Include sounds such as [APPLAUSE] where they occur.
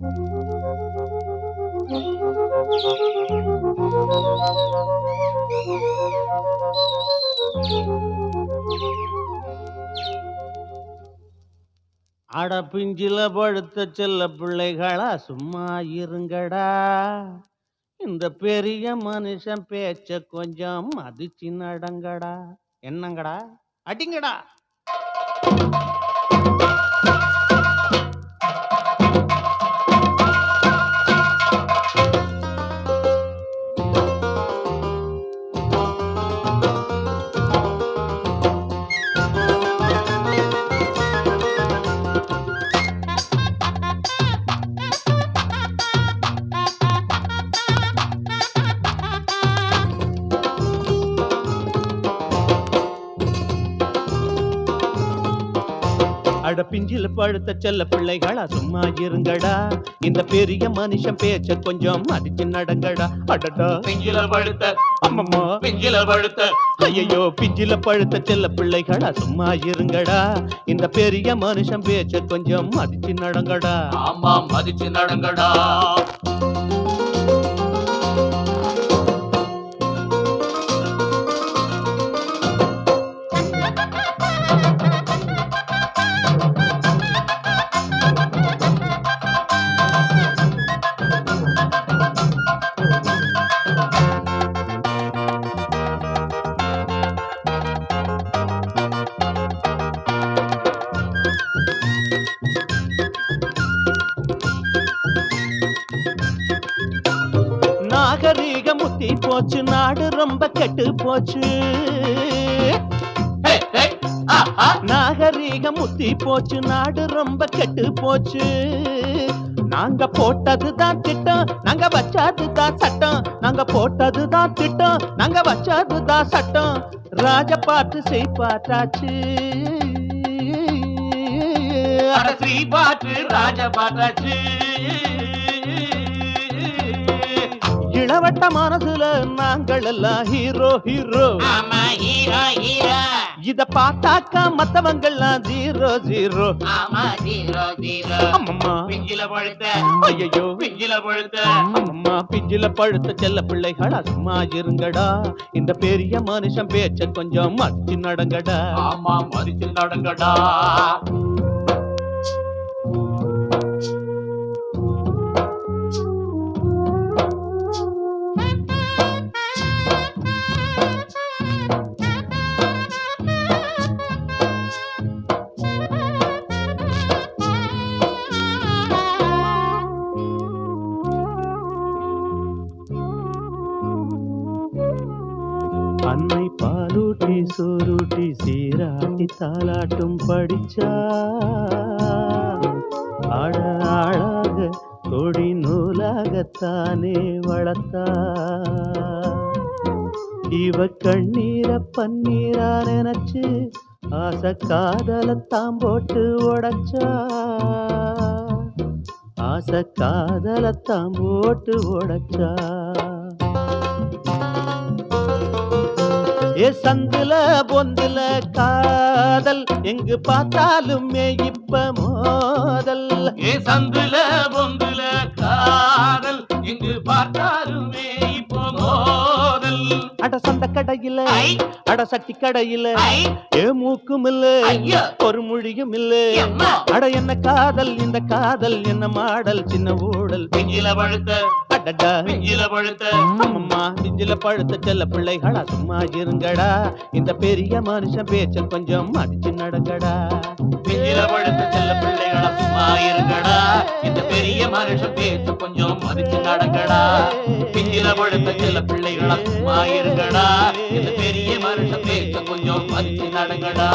அட பிஞ்சில படுத்த செல்ல பிள்ளைகளா சும்மா இருங்கடா. இந்த பெரிய மனுஷன் பேச்ச கொஞ்சம் அதிர்ச்சி நடங்கடா. என்னங்கடா? அடிங்கடா. அட பிஞ்சில படுத்த செல்ல பிள்ளைகளா சும்மா இருங்கடா. இந்த பெரிய மனுஷன் பேச்ச கொஞ்சம் மதிச்சு நடங்கடா. அடடா பிஞ்சில பழுத்த அம்மம்மா. பிஞ்சில பழுத்த. ஐயோ பிஞ்சில பழுத்த செல்ல பிள்ளைகளா சும்மா இருங்கடா. இந்த பெரிய மனுஷன் பேச்ச கொஞ்சம் மதிச்சு நடங்கடா. ஆமா மதிச்சு நடங்கடா. [LAUGHS] நாகரீக முத்தி போச்சு நாடு ரொம்ப கெட்டு போச்சு. நாகரீக முத்தி போச்சு நாடு ரொம்ப கெட்டு போச்சு. நாங்க போட்டதுதான் திட்டம் நாங்க வச்சதுதான் சட்டம். நாங்க போட்டதுதான் திட்டம் நாங்க வச்சதுதான் சட்டம். ராஜ பார்த்து செய்பாட்டாச்சு அட ஸ்ரீ பாட்டு ராஜ பாட்டாச்சு இளவட்ட மனசுல நாங்கள் எல்லாம் ஹீரோ ஹீரோ ஆமா ஹீரோ ஹீரோ இத பார்த்தாக்கா மத்தவங்கெல்லாம் ஜீரோ ஜீரோ ஆமா ஹீரோ ஹீரோ அம்மம்மா. பிஞ்சில பழுத்த. ஐயோ பிஞ்சில பழுத்த. அம்மா பிஞ்சில பழுத்த செல்ல பிள்ளைகளா சும்மா இருங்கடா. இந்த பெரிய மனுஷன் பேச்ச கொஞ்சம் மச்சி நடங்கடா. ஆமா மதிச்சு நடங்கடா. அன்னை பாலூட்டி சோரூட்டி சீராட்டி தாலாட்டும் படிச்சா. ஆட ஆளாக கொடி நூலாகத்தானே வளர்த்தா. இவ கண்ணீர பன்னீரா நினைச்சு ஆசை காதலத்தாம் போட்டு உடைச்சா. ஆசை காதலத்தாம் போட்டு உடைச்சா. ஏ சந்துல பொந்துல காதல். எங்கு பார்த்தாலும் இப்ப மோதல். ஏ சந்துல பொந்துல காதல். இங்கு பார்த்தாலுமே இப்போ மோதல். அட சந்த கடையில அட சட்டி கடையில ஏ மூக்கும் இல்ல. ஒரு மொழியும் இல்ல. அட என்ன காதல் இந்த காதல் என்ன மாடல் சின்ன ஊடல். பழுத்த அடடா. பிஞ்சில பழுத்த அம்மம்மா பிஞ்சில பழுத்த செல்ல பிள்ளைகளா சும்மா இருங்கடா. இந்த பெரிய மனுஷன் பேச்ச கொஞ்சம் மதிச்சு நடங்கடா பிஞ்சில பழுத்த செல்ல பிள்ளைகளா சும்மா இருங்கடா. இந்த பெரிய மனுஷன் பேச்ச கொஞ்சம் மதிச்சு நடங்கடா பிஞ்சில பழுத்த செல்ல பிள்ளைகளா சும்மா இருங்கடா. இந்த பெரிய மனுஷன் பேச்ச கொஞ்சம் மதிச்சு நடங்கடா.